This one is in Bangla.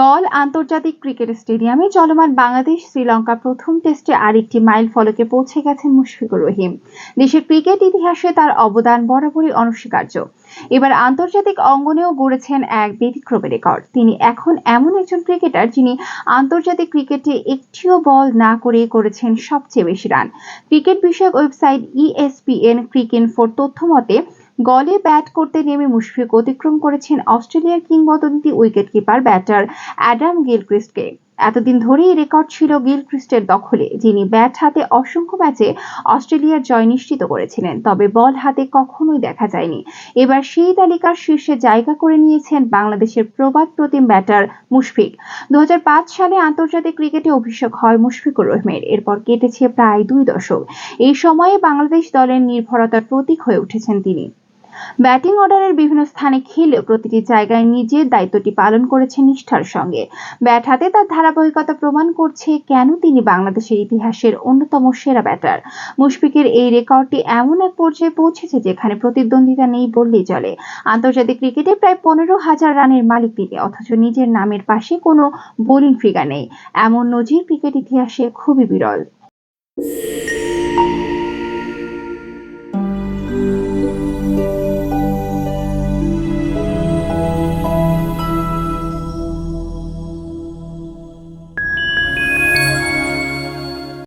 গল আন্তর্জাতিক ক্রিকেট স্টেডিয়ামে চলমান বাংলাদেশ শ্রীলঙ্কা প্রথম টেস্টে আরেকটি মাইল ফলকে পৌঁছে গেছেন মুশফিকুর রহিম। দেশের ক্রিকেট ইতিহাসে তার অবদান বরাবরই অনস্বীকার্য। এবার আন্তর্জাতিক অঙ্গনেও গড়েছেন এক ব্যতিক্রমী রেকর্ড। তিনি এখন এমন একজন ক্রিকেটার যিনি আন্তর্জাতিক ক্রিকেটে একটিও বল না করে করেছেন সবচেয়ে বেশি রান। ক্রিকেট বিষয়ক ওয়েবসাইট ইএসপিএন ক্রিকেন ফোর তথ্য মতে গলে ব্যাট করতে নেমে মুশফিক অতিক্রম করেছেন অস্ট্রেলিয়ার কিংবদন্তি উইকেটকিপার ব্যাটার অ্যাডাম গিলক্রিস্টকে এতদিন ধরেই রেকর্ড ছিল গিলক্রিস্টের দখলে, যিনি ব্যাট হাতে অসংখ্য ম্যাচে অস্ট্রেলিয়ার জয় নিশ্চিত করেছিলেন, তবে বল হাতে কখনোই দেখা যায়নি। এবার সেই তালিকার শীর্ষে জায়গা করে নিয়েছেন বাংলাদেশের প্রবাদ প্রতিম ব্যাটার মুশফিক। দু হাজার পাঁচ সালে আন্তর্জাতিক ক্রিকেটে অভিষেক হয় মুশফিকুর রহিমের, এরপর কেটেছে প্রায় দুই দশক। এই সময়ে বাংলাদেশ দলের নির্ভরতার প্রতীক হয়ে উঠেছেন তিনি। ব্যাটিং অর্ডারের বিভিন্ন স্থানে খেলেও প্রতিটি জায়গায় নিজের দায়িত্বটি পালন করেছেন নিষ্ঠার সঙ্গে। ব্যাট হাতে তার ধারাবাহিকতা প্রমাণ করছে কেন তিনি বাংলাদেশের ইতিহাসের অন্যতম সেরা ব্যাটার। মুশফিকের এই রেকর্ডটি এমন এক পর্যায়ে পৌঁছেছে যেখানে প্রতিদ্বন্দ্বিতা নেই বললেই চলে। আন্তর্জাতিক ক্রিকেটে প্রায় পনেরো হাজার রানের মালিক তিনি, অথচ নিজের নামের পাশে কোনো বোলিং ফিগার নেই। এমন নজির ক্রিকেট ইতিহাসে খুবই বিরল।